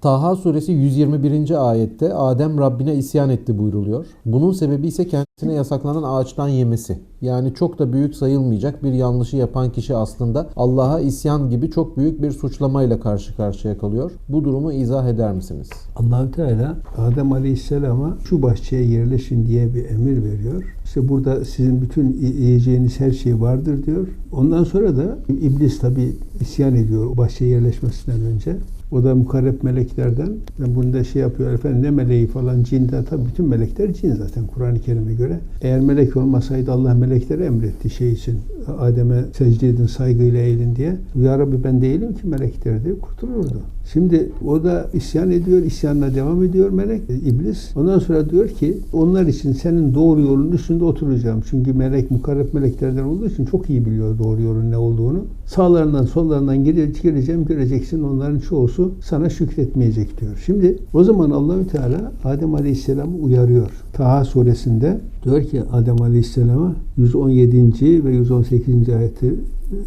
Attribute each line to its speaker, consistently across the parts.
Speaker 1: Taha suresi 121. ayette Adem Rabbine isyan etti buyruluyor. Bunun sebebi ise kendisine yasaklanan ağaçtan yemesi. Yani çok da büyük sayılmayacak bir yanlışı yapan kişi aslında Allah'a isyan gibi çok büyük bir suçlamayla karşı karşıya kalıyor. Bu durumu izah eder misiniz?
Speaker 2: Allahü Teala Adem Aleyhisselam'a şu bahçeye yerleşin diye bir emir veriyor. İşte burada sizin bütün yiyeceğiniz her şey vardır diyor. Ondan sonra da iblis tabi isyan ediyor o bahçeye yerleşmesinden önce. O da mukarreb meleklerden. Yani bunu da şey yapıyor efendim ne meleği falan cinde tabi bütün melekler cin zaten Kur'an-ı Kerim'e göre. Eğer melek olmasaydı Allah meleklere emretti şey için. Adem'e secde edin saygıyla eğilin diye. Ya Rabbi ben değilim ki melekler diye kurtulurdu. Şimdi o da isyan ediyor, isyanla devam ediyor melek, iblis. Ondan sonra diyor ki onlar için senin doğru yolun üstünde oturacağım. Çünkü melek mukarreb meleklerden olduğu için çok iyi biliyor doğru yolun ne olduğunu. Sağlarından sollarından gireceğim göreceksin onların çoğusu sana şükretmeyecek diyor. Şimdi o zaman Allahü Teala Adem Aleyhisselam'ı uyarıyor. Taha suresinde diyor ki Adem Aleyhisselam'a 117. ve 118. ayeti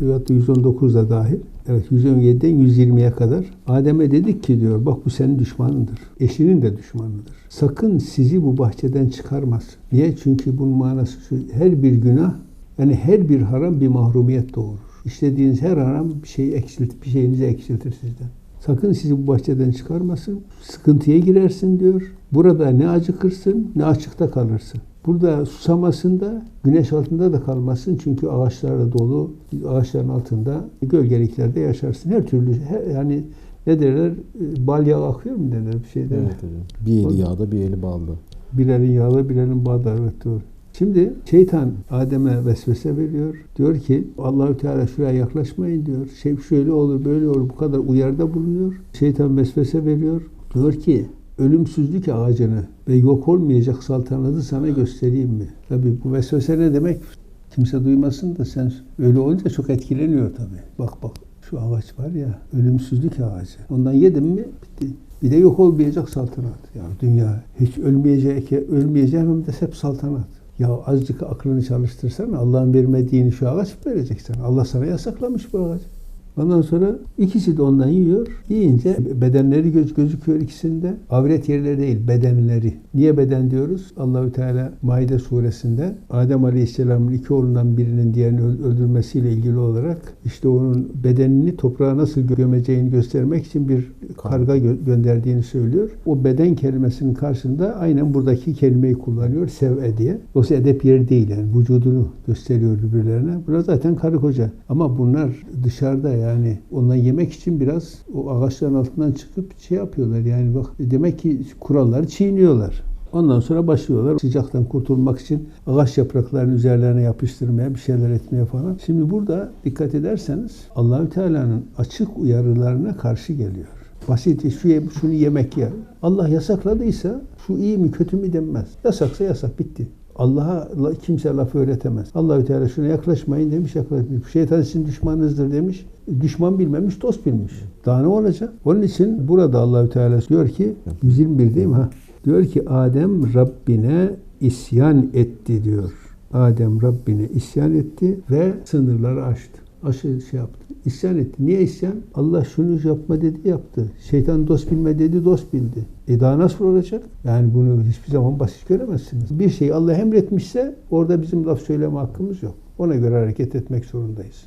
Speaker 2: ve hatta 119 da dahil. Evet 117'den 120'ye kadar. Adem'e dedik ki diyor bak bu senin düşmanındır. Eşinin de düşmanıdır. Sakın sizi bu bahçeden çıkarmaz. Niye? Çünkü bunun manası şu. Her bir günah yani her bir haram bir mahrumiyet doğurur. İşlediğiniz her haram bir şeyi eksiltir, bir şeyinizi eksiltir sizden. Sakın sizi bu bahçeden çıkarmasın. Sıkıntıya girersin diyor. Burada ne acıkırsın ne açıkta kalırsın. Burada susamasında, güneş altında da kalmasın. Çünkü ağaçlarla dolu, ağaçların altında, gölgeliklerde yaşarsın. Her türlü, her, yani ne derler, bal yağı akıyor mu derler bir şey derler.
Speaker 1: Evet hocam. Bir eli yağda bir eli balda.
Speaker 2: Bir elin yağda bir elin bağda, evet doğru. Şimdi şeytan Adem'e vesvese veriyor. Diyor ki Allahü Teala şuraya yaklaşmayın diyor. Şey şöyle olur böyle olur bu kadar uyarda bulunuyor. Şeytan vesvese veriyor. Diyor ki ölümsüzlük ağacını ve yok olmayacak saltanatı sana göstereyim mi? Tabi bu vesvese ne demek? Kimse duymasın da sen öyle olunca çok etkileniyor tabi. Bak bak şu ağaç var ya ölümsüzlük ağacı. Ondan yedim mi bitti. Bir de yok olmayacak saltanat. Ya dünya hiç ölmeyecek, ölmeyeceğim hem de hep saltanat. Ya azıcık aklını çalıştırsan Allah'ın vermediğini şu ağaç vereceksin. Allah sana yasaklamış bu ağacı. Ondan sonra ikisi de ondan yiyor. Yiyince bedenleri göz gözüküyor ikisinde. Avret yerleri değil, bedenleri. Niye beden diyoruz? Allahü Teala Maide suresinde Adem Aleyhisselam'ın iki oğlundan birinin diğerini öldürmesiyle ilgili olarak işte onun bedenini toprağa nasıl gömeceğini göstermek için bir karga gö- gönderdiğini söylüyor. O beden kelimesinin karşısında aynen buradaki kelimeyi kullanıyor. Sev'e diye. Dolayısıyla edep yeri değil yani. Vücudunu gösteriyor birbirlerine. Burada zaten karı koca. Ama bunlar dışarıda yani ondan yemek için biraz o ağaçların altından çıkıp şey yapıyorlar. Yani bak demek ki kuralları çiğniyorlar. Ondan sonra başlıyorlar sıcaktan kurtulmak için ağaç yapraklarının üzerlerine yapıştırmaya, bir şeyler etmeye falan. Şimdi burada dikkat ederseniz Allahü Teala'nın açık uyarılarına karşı geliyor. Basit şu ye- şunu yemek ye. Allah yasakladıysa şu iyi mi kötü mü denmez. Yasaksa yasak bitti. Allah'a la- kimse laf öğretemez. Allahü Teala şuna yaklaşmayın demiş, yaklaşmayın. Şeytan sizin düşmanınızdır demiş. Düşman bilmemiş, dost bilmiş. Daha ne olacak? Onun için burada Allahü Teala diyor ki 121 değil mi? Ha. Diyor ki Adem Rabbine isyan etti diyor. Adem Rabbine isyan etti ve sınırları aştı. Aşı şey yaptı. İsyan etti. Niye isyan? Allah şunu yapma dedi yaptı. Şeytan dost bilme dedi dost bildi. E daha nasıl olacak? Yani bunu hiçbir zaman basit göremezsiniz. Bir şey Allah emretmişse orada bizim laf söyleme hakkımız yok. Ona göre hareket etmek zorundayız.